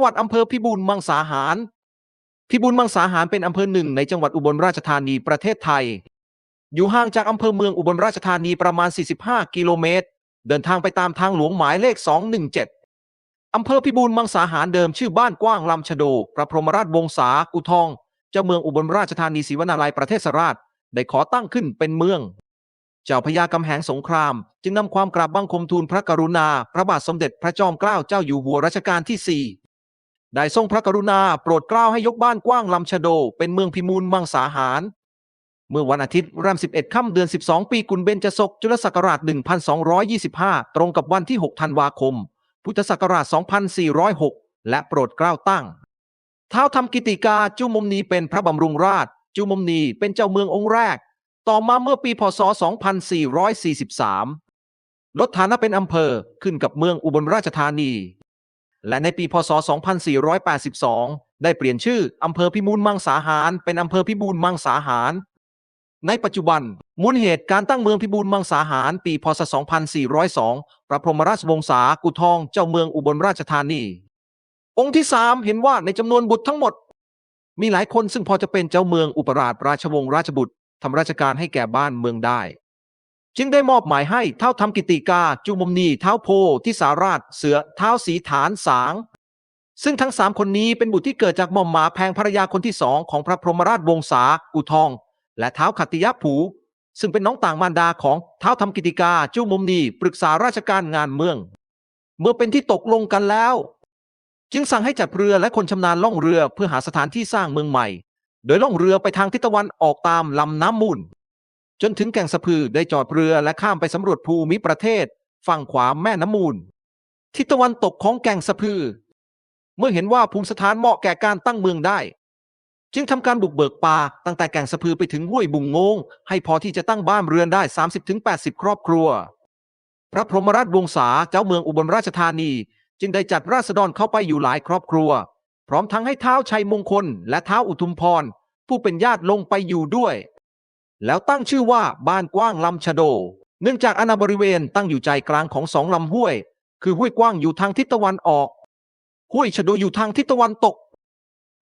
ประวัติอำเภอพิบูลมังสาหาร พิบูลมังสาหารเป็นอำเภอหนึ่งในจังหวัดอุบลราชธานีประเทศไทย อยู่ห่างจากอำเภอเมืองอุบลราชธานีประมาณ 45 กิโลเมตร เดินทางไปตามทางหลวงหมายเลข 217 อำเภอพิบูลมังสาหารเดิมชื่อบ้านกว้างลำชะโด พระพรหมราชวงศากุทอง เจ้าเมืองอุบลราชธานีศรีวนาลัยประเทศสราช ได้ขอตั้งขึ้นเป็นเมืองเจ้าพญากำแหงสงคราม จึงนำความกราบบังคมทูลพระกรุณา พระบาทสมเด็จพระจอมเกล้าเจ้าอยู่หัวรัชกาลที่4 ได้ทรงพระกรุณาโปรดเกล้าให้ยกบ้านกว้างลำชะโด เป็นเมืองพิมูลมังสาหาร เมื่อวันอาทิตย์รำ11 ค่ำเดือน 12 ปีกุลเบญจศกจุลศักราช 1225 ตรงกับวันที่ 6 ธันวาคม พุทธศักราช 2406 และโปรดเกล้าตั้ง ท้าวทำกิติกาจุมมนีเป็นพระบำรุงราช จุมมนีเป็นเจ้าเมืององค์แรก ต่อมาเมื่อปีพศ 2443 ลดฐานะเป็นอำเภอขึ้นกับเมืองอุบลราชธานี และในปีพศ 2482 ได้เปลี่ยนชื่ออำเภอพิบูลมังสาหาร เป็นอำเภอพิบูลมังสาหาร ในปัจจุบัน มูลเหตุการตั้งเมืองพิบูลมังสาหาร ปีพศ 2402 พระพรหมราชวงศากุทองเจ้าเมืองอุบลราชธานี องค์ที่สามเห็นว่าในจำนวนบุตรทั้งหมด มีหลายคนซึ่งพอจะเป็นเจ้าเมืองอุปราชราชวงศ์ราชบุตรทำราชการให้แก่บ้านเมืองได้ จึงได้มอบหมายให้เท้าทำกิติกาจุมมนีเท้าโพทิสาราชเสือเท้าสีฐานสาง ซึ่งทั้งสามคนนี้เป็นบุตรที่เกิดจากหม่อมหมาแพงภรรยาคนที่สองของพระพรหมราชวงศากุทอง และเท้าขัตติยะผู ซึ่งเป็นน้องต่างมารดาของเท้าทำกิติกาจุมมนีปรึกษาราชการงานเมือง เมื่อเป็นที่ตกลงกันแล้ว จึงสั่งให้จัดเรือและคนชำนาญล่องเรือเพื่อหาสถานที่สร้างเมืองใหม่ โดยล่องเรือไปทางทิศตะวันออกตามลำน้ำมูล จนถึงแก่งสะพือได้จอดเรือและข้ามไปสำรวจภูมิประเทศ ฝั่งขวาแม่น้ำมูล ทิศตะวันตกของแก่งสะพือ เมื่อเห็นว่าภูมิสถานเหมาะแก่การตั้งเมืองได้ จึงทำการบุกเบิกป่าตั้งแต่แก่งสะพือไปถึงห้วยบุงงง ให้พอที่จะตั้งบ้านเรือนได้ 30-80 ครอบครัว พระพรหมราชวงศาเจ้าเมืองอุบลราชธานี จึงได้จัดราษฎรเข้าไปอยู่หลายครอบครัว พร้อมทั้งให้เท้าชัยมงคล และเท้าอุทุมพรผู้เป็นญาติลงไปอยู่ด้วย แล้วตั้งชื่อว่าบ้านกว้างลำชะโด เนื่องจากอาณาบริเวณตั้งอยู่ใจกลางของสองลำห้วย คือห้วยกว้างอยู่ทางทิศตะวันออก ห้วยชะโดอยู่ทางทิศตะวันตก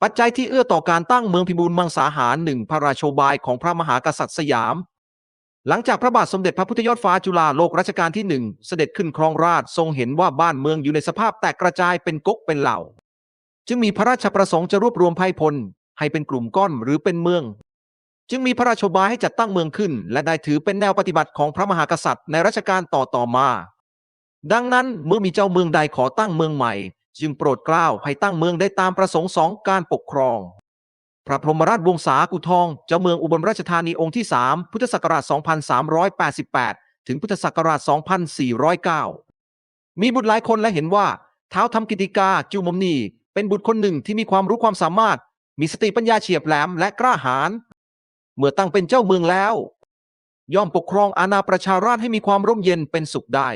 ปัจจัยที่เอื้อต่อการตั้งเมืองพิบูลมังสาหารหนึ่งพระราชบายของพระมหากษัตริย์สยาม หลังจากพระบาทสมเด็จพระพุทธยอดฟ้าจุฬาโลกรัชกาลที่หนึ่งเสด็จขึ้นครองราชย์ทรงเห็นว่าบ้านเมืองอยู่ในสภาพแตกกระจายเป็นก๊กเป็นเหล่า จึงมีพระราชประสงค์จะรวบรวมไพร่พลให้เป็นกลุ่มก้อนหรือเป็นเมือง จึงมีพระราชบายให้จัดตั้งเมืองขึ้น และได้ถือเป็นแนวปฏิบัติของพระมหากษัตริย์ในรัชกาลต่อต่อมา ดังนั้นเมื่อมีเจ้าเมืองใดขอตั้งเมืองใหม่ จึงโปรดเกล้าให้ตั้งเมืองได้ตามประสงค์สองการปกครอง พระพรหมราชวงศากุทอง เจ้าเมืองอุบลราชธานีองค์ที่ 3 พุทธศักราช 2388 ถึงพุทธศักราช 2409 มีบุตรหลายคนและเห็นว่าเท้าทำกิติกาจูมมนีเป็นบุตรคนหนึ่งที่มีความรู้ความสามารถ มีสติปัญญาเฉียบแหลมและกล้าหาญ เมื่อตั้งเป็นเจ้าเมืองแล้ว ย่อมปกครองอาณาประชาราษฎร์ให้มีความร่มเย็นเป็นสุขได้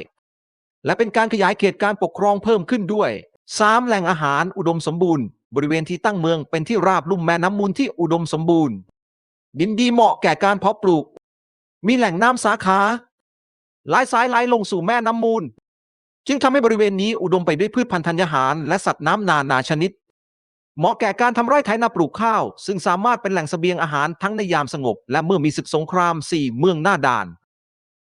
และเป็นการขยายเขตการปกครองเพิ่มขึ้นด้วยสามแหล่งอาหารอุดมสมบูรณ์ บริเวณที่ตั้งเมืองเป็นที่ราบลุ่มแม่น้ำมูลที่อุดมสมบูรณ์ ดินดีเหมาะแก่การเพาะปลูก มีแหล่งน้ำสาขาหลายสายไหลลงสู่แม่น้ำมูล จึงทำให้บริเวณนี้อุดมไปด้วยพืชพันธุ์ธัญญาหาร และสัตว์น้ำนานาชนิด เหมาะแก่การทำไร่ไถนาปลูกข้าว ซึ่งสามารถเป็นแหล่งสเสบียงอาหารทั้งในยามสงบ และเมื่อมีศึกสงครามสี่เมืองหน้าด่าน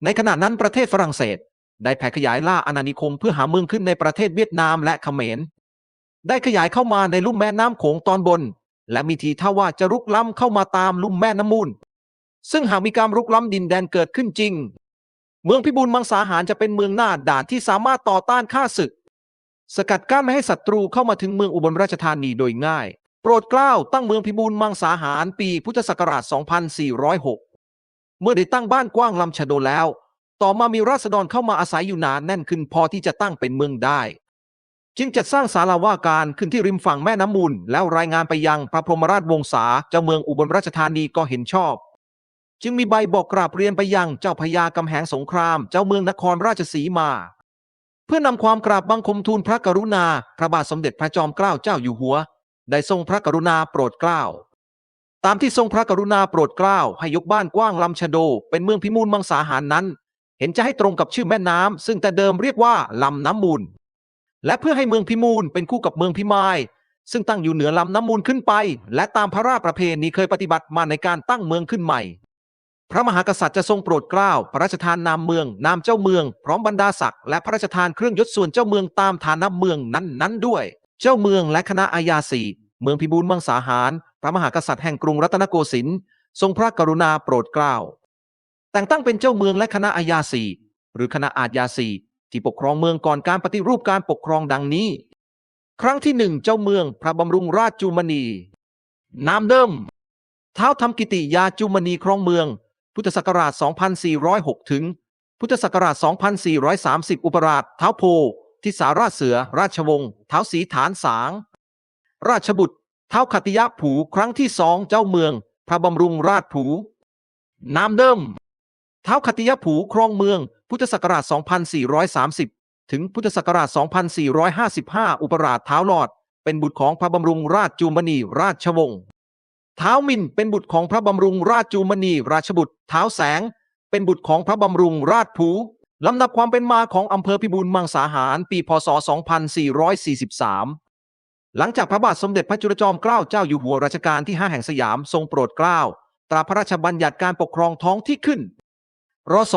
ในขณะนั้นประเทศฝรั่งเศส ได้แผ่ขยายล่าอาณานิคมเพื่อหาเมืองขึ้นในประเทศเวียดนามและเขมร ได้ขยายเข้ามาในลุ่มแม่น้ำโขงตอนบน และมีทีท่าว่าจะรุกล้ำเข้ามาตามลุ่มแม่น้ำมูล ซึ่งหากมีการรุกล้ำดินแดนเกิดขึ้นจริง เมืองพิบูลมังสาหารจะเป็นเมืองหน้าด่านที่สามารถต่อต้านข้าศึก สกัดกั้นไม่ให้ศัตรูเข้ามาถึงเมืองอุบลราชธานีโดยง่าย โปรดเกล้าตั้งเมืองพิบูลมังสาหารปีพุทธศักราช 2406 เมื่อได้ตั้งบ้านกว้างลำชะโดแล้ว ต่อมามีราษฎรเข้ามาอาศัยอยู่นานแน่นขึ้นพอที่จะตั้งเป็นเมืองได้ จึงจัดสร้างศาลาว่าการขึ้นที่ริมฝั่งแม่น้ำมูล แล้วรายงานไปยังพระพรหมราชวงศาเจ้าเมืองอุบลราชธานีก็เห็นชอบ จึงมีใบบอกกราบเรียนไปยังเจ้าพญากำแหงสงคราม เจ้าเมืองนครราชสีมา พื่อนำความกราบบังคมทูลพระกรุณา พระบาทสมเด็จพระจอมเกล้าเจ้าอยู่หัว ได้ทรงพระกรุณาโปรดเกล้า ตามที่ทรงพระกรุณาโปรดเกล้าให้ยกบ้านกว้างลำชะโด เป็นเมืองพิมูลมังสาหารนั้น เห็นจะให้ตรงกับชื่อแม่น้ำซึ่งแต่เดิมเรียกว่าลำน้ำมูล และเพื่อให้เมืองพิมูลเป็นคู่กับเมืองพิมาย ซึ่งตั้งอยู่เหนือลำน้ำมูลขึ้นไป และตามพระราชประเพณีเคยปฏิบัติมาในการตั้งเมืองขึ้นใหม่ พระมหากษัตริย์จะทรงโปรดเกล้าพระราชทานนามเมือง นามเจ้าเมือง พร้อมบรรดาศักดิ์และพระราชทานเครื่องยศส่วนเจ้าเมืองตามฐานะเมืองนั้น ๆ ด้วย เจ้าเมืองและคณะอาญาสีเมืองพิบูลมังสาหาร พระมหากษัตริย์แห่งกรุงรัตนโกสินทร์ทรงพระกรุณาโปรดเกล้าแต่งตั้งเป็นเจ้าเมืองและคณะอาญาสีหรือคณะอาญาสีที่ปกครองเมืองก่อนการปฏิรูปการปกครองดังนี้ ครั้งที่หนึ่งเจ้าเมืองพระบำรุงราชจุมณีนามเดิมเท้าทำกิติยาจุมณีครองเมือง พุทธศักราช 2406 ถึง พุทธศักราช 2430 อุปราชเท้าโพทิสาราชเสือ ราชวงศ์เท้าสีฐานสาง ราชบุตรเท้าขัติยะผูครั้งที่สองเจ้าเมือง พระบำรุงราชผูนามเดิมเท้าขัติยะผูครองเมือง พุทธศักราช 2430 ถึงพุทธศักราช 2455 อุปราชเท้าหลอด เป็นบุตรของพระบำรุงราชจูมณีราชวงศ์ ท้ามินเป็นบุตรของพระบำรุงราชจูมณีราชบุตรเท้าแสง เป็นบุตรของพระบำรุงราชผูลำดับความเป็นมาของอำเภอพิบูลมังสาหาร ปีพศ 2443 หลังจากพระบาทสมเด็จพระจุลจอมเกล้าเจ้าอยู่หัวรัชกาลที่ 5 แห่งสยามทรงโปรดเกล้า ตราพระราชบัญญัติการปกครองท้องที่ขึ้น รศ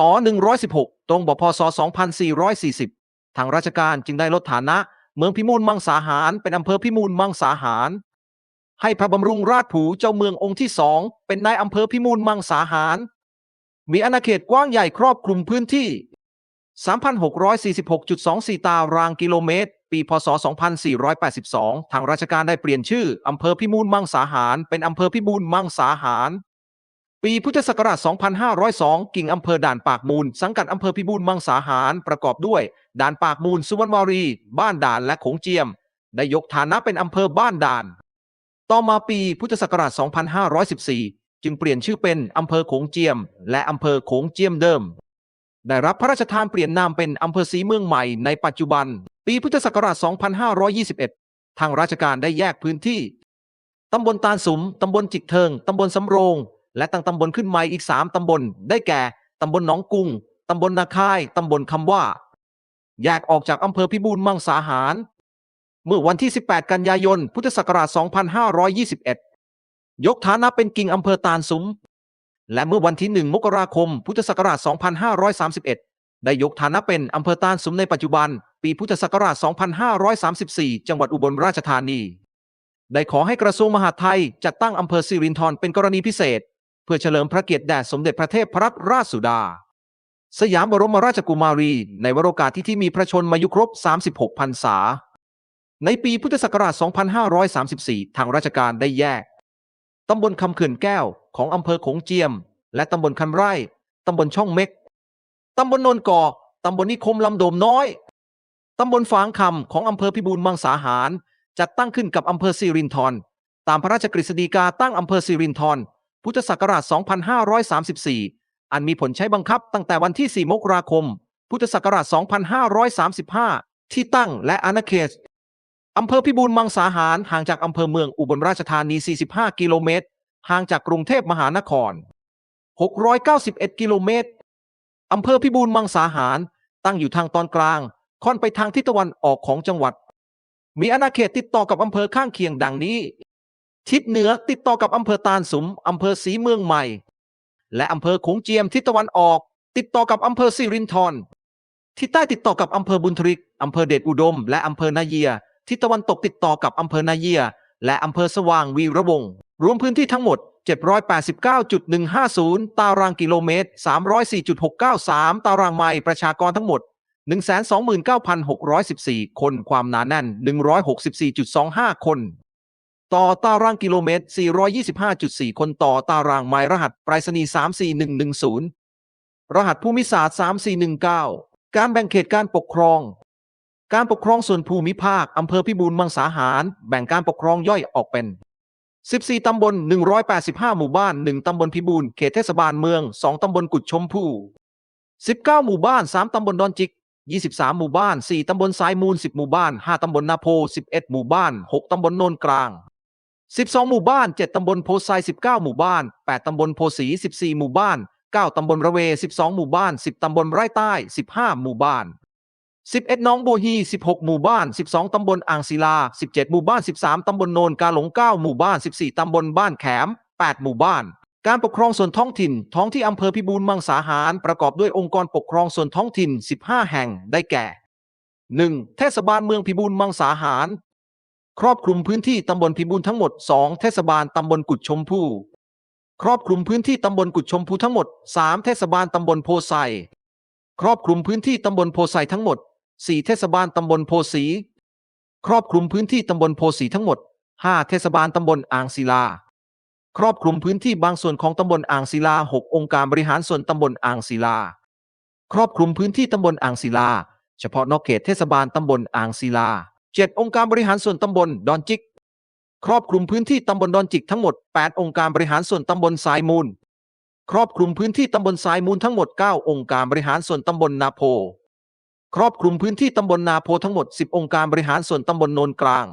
116 ตรงบพศ 2440 ทางราชการจึงได้ลดฐานะ เมืองพิมูลมังสาหารเป็นอำเภอพิมูลมังสาหาร ให้พระบำรุงราชผูเจ้าเมืององค์ที่สองเป็นนายอำเภอพิมูลมังสาหาร มีอาณาเขตกว้างใหญ่ครอบคลุมพื้นที่ 3,646.24 ตารางกิโลเมตร ปี พศ 2482 ทางราชการได้เปลี่ยนชื่ออำเภอพิมูลมังสาหาร เป็นอำเภอพิบูลมังสาหาร ปีพุทธศักราช 2502 กิ่งอำเภอด่านปากมูล สังกัดอำเภอพิบูลมังสาหารประกอบด้วย ด่านปากมูล สุวรรณวารี บ้านด่านและโขงเจียม ได้ยกฐานะเป็นอำเภอบ้านด่าน ต่อมาปีพุทธศักราช 2514 จึงเปลี่ยนชื่อเป็นอำเภอโขงเจียม และอำเภอโขงเจียมเดิม ได้รับพระราชทานเปลี่ยนนามเป็นอำเภอศรีเมืองใหม่ในปัจจุบัน ปีพุทธศักราช 2521 ทางราชการได้แยกพื้นที่ ตำบลตาลสุม ตำบลจิกเทิง ตำบลสำโรง และตั้งตำบลขึ้นใหม่อีก 3 ตำบล ได้แก่ ตำบลหนองกุงตำบลนาคาย ตำบลคำว่า แยกออกจากอำเภอพิบูลมังสาหาร เมื่อวันที่ 18 กันยายน พุทธศักราช 2521 ยกฐานะเป็นกิ่งอำเภอตาลสุม และเมื่อวันที่ 1 มกราคม พุทธศักราช 2531 ได้ยกฐานะเป็นอำเภอตาลสุมในปัจจุบัน ปีพุทธศักราช 2534 จังหวัดอุบลราชธานี ได้ขอให้กระทรวงมหาดไทยจัดตั้งอำเภอสิรินธรเป็นกรณีพิเศษ เพื่อเฉลิมพระเกียรติแด่สมเด็จพระเทพรัตนราชสุดา สยามบรมราชกุมารี ในวโรกาสที่ที่มีพระชนมายุครบ 36 พรรษา ในปีพุทธศักราช 2534 ทางราชการได้แยก ตำบลคำเขื่อนแก้วของอำเภอโขงเจียม และตำบลคันไร่ ตำบลช่องเม็ก ตำบลนนก่อ ตำบลนิคมลำโดมน้อย ตำบลฝางคำของอำเภอพิบูลมังสาหาร จัดตั้งขึ้นกับอำเภอสิรินธร ตามพระราชกฤษฎีกาตั้งอำเภอสิรินธร พุทธศักราช 2534 อันมีผลใช้บังคับตั้งแต่วันที่ 4 มกราคม พุทธศักราช 2535 ที่ตั้งและอาณาเขต อำเภอพิบูลมังสาหารห่างจากอำเภอเมืองอุบลราชธานี 45 กิโลเมตร ห่างจากกรุงเทพมหานคร 691 กิโลเมตร อำเภอพิบูลมังสาหาร ตั้งอยู่ทางตอนกลาง ค่อนไปทางทิศตะวันออกของจังหวัด มีอาณาเขตติดต่อกับอำเภอข้างเคียงดังนี้ ทิศเหนือติดต่อกับอำเภอตาลสุมอำเภอศรีเมืองใหม่ และอำเภอขงเจียมทิศตะวันออก ติดต่อกับอำเภอสิรินธรทิศใต้ติดต่อกับอำเภอบุญทริกอำเภอเดชอุดม และอำเภอนาเยีย ทิศตะวันตกติดต่อกับอำเภอนาเยีย และอำเภอสว่างวีระวงรวมพื้นที่ทั้งหมด 789.150 ตารางกิโลเมตร 304.693 ตารางไมล์ประชากรทั้งหมด 129,614 คนความหนาแน่น 164.25 คน ต่อตารางกิโลเมตร 425.4 คนต่อตารางไมล์รหัสไปรษณีย์34110 รหัสภูมิศาสตร์ 3419 การแบ่งเขตการปกครอง การปกครองส่วนภูมิภาค อำเภอพิบูลมังสาหาร แบ่งการปกครองย่อยออกเป็น 14 ตำบล 185 หมู่บ้าน 1 ตำบลพิบูลเขตเทศบาลเมือง 2 ตำบลกุดชมพู 19 หมู่บ้าน 3 ตำบลดอนจิก 23 หมู่บ้าน 4 ตำบลสายมูล 10 หมู่บ้าน 5 ตำบลนาโพ 11 หมู่บ้าน 6 ตำบลโนนกลาง 12 หมู่บ้าน 7 ตำบลโพไซ19 หมู่บ้าน 8 ตำบลโพสี 14 หมู่บ้าน 9 ตำบลระเว 12 หมู่บ้าน 10 ตำบลไร่ใต้ 15 หมู่บ้าน 11น้องโบฮี 16 หมู่บ้าน 12 ตำบลอ่างศิลา 17 หมู่บ้าน 13 ตำบลโนนกาหลง 9 หมู่บ้าน 14 ตำบลบ้านแขม 8 หมู่บ้าน การปกครองส่วนท้องถิ่น ท้องที่อำเภอพิบูลมังสาหาร ประกอบด้วยองค์กรปกครองส่วนท้องถิ่น 15 แห่ง ได้แก่ 1. เทศบาลเมืองพิบูลมังสาหาร ครอบคลุมพื้นที่ตำบลพิบูลทั้งหมด 2 เทศบาลตำบลกุดชมพู ครอบคลุมพื้นที่ตำบลกุดชมพูทั้งหมด 3 เทศบาลตำบลโพไซครอบคลุมพื้นที่ตำบลโพไซทั้งหมด 4 เทศบาลตำบลโพสี ครอบคลุมพื้นที่ตำบลโพสีทั้งหมด 5 เทศบาลตำบลอ่างศิลา ครอบคลุมพื้นที่บางส่วนของตำบลอ่างศิลา 6 องค์การบริหารส่วนตำบลอ่างศิลา ครอบคลุมพื้นที่ตำบลอ่างศิลา เฉพาะนอกเขตเทศบาลตำบลอ่างศิลา 7 องค์การบริหารส่วนตำบลดอนจิก ครอบคลุมพื้นที่ตำบลดอนจิกทั้งหมด 8 องค์การบริหารส่วนตำบลสายมูล ครอบคลุมพื้นที่ตำบลสายมูลทั้งหมด 9 องค์การบริหารส่วนตำบลนาโพ ครอบคลุมพื้นที่ตำบลนาโพทั้งหมด 10 องค์การบริหารส่วนตำบลโนนกลาง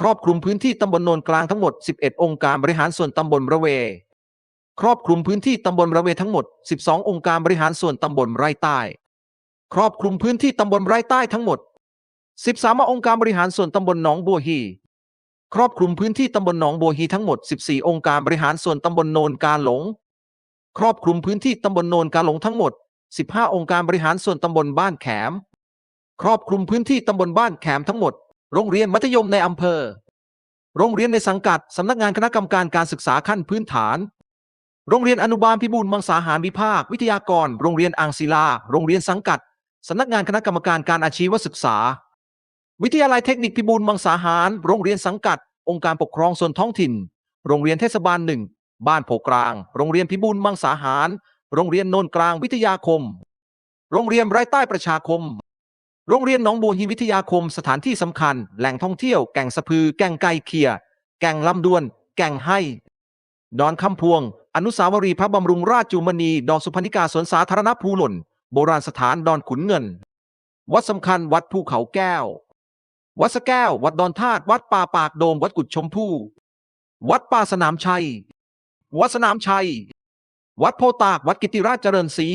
ครอบคลุมพื้นที่ตำบลโนนกลางทั้งหมด 11 องค์การบริหารส่วนตำบลระเว ครอบคลุมพื้นที่ตำบลระเวทั้งหมด 12 องค์การบริหารส่วนตำบลไร่ใต้ ครอบคลุมพื้นที่ตำบลไร่ใต้ทั้งหมด 13 องค์การบริหารส่วนตำบลหนองบัวฮีครอบคลุมพื้นที่ตำบลหนองบัวฮีทั้งหมด 14 องค์การบริหารส่วนตำบลโนนกาหลง ครอบคลุมพื้นที่ตำบลโนนกาหลงทั้งหมด 15 องค์การบริหารส่วนตำบลบ้านแขม ครอบคลุมพื้นที่ตำบลบ้านแขมทั้งหมด โรงเรียนมัธยมในอำเภอ โรงเรียนในสังกัดสำนักงานคณะกรรมการการศึกษาขั้นพื้นฐาน โรงเรียนอนุบาลพิบูลมังสาหารวิภาค วิทยากร โรงเรียนอ่างศิลา โรงเรียนสังกัดสำนักงานคณะกรรมการการอาชีวศึกษา วิทยาลัยเทคนิคพิบูลมังสาหาร โรงเรียนสังกัด องค์การปกครองส่วนท้องถิ่น โรงเรียนเทศบาลหนึ่งบ้านโพกลาง โรงเรียนพิบูลมังสาหาร โรงเรียนโนนกลางวิทยาคม โรงเรียนไร้ใต้ประชาคม โรงเรียนหนองบัวฮีวิทยาคมสถานที่สำคัญ แหล่งท่องเที่ยว แก่งสะพือ แก่งไก่เคีย แก่งลำดวน แก่งให้ ดอนคำพวง อนุสาวรีย์พระบำรุงราชจุมณี ดอนสุพรรณิกาสวนสาธารณภูหล่น โบราณสถานดอนขุนเงิน วัดสำคัญวัดภูเขาแก้ว วัดสะแก้ว วัดดอนธาตุ วัดป่าปากโดม วัดกุดชมพู่ วัดป่าสนามชัย วัดสนามชัย วัดโพตาก วัดกิติราชเจริญศรี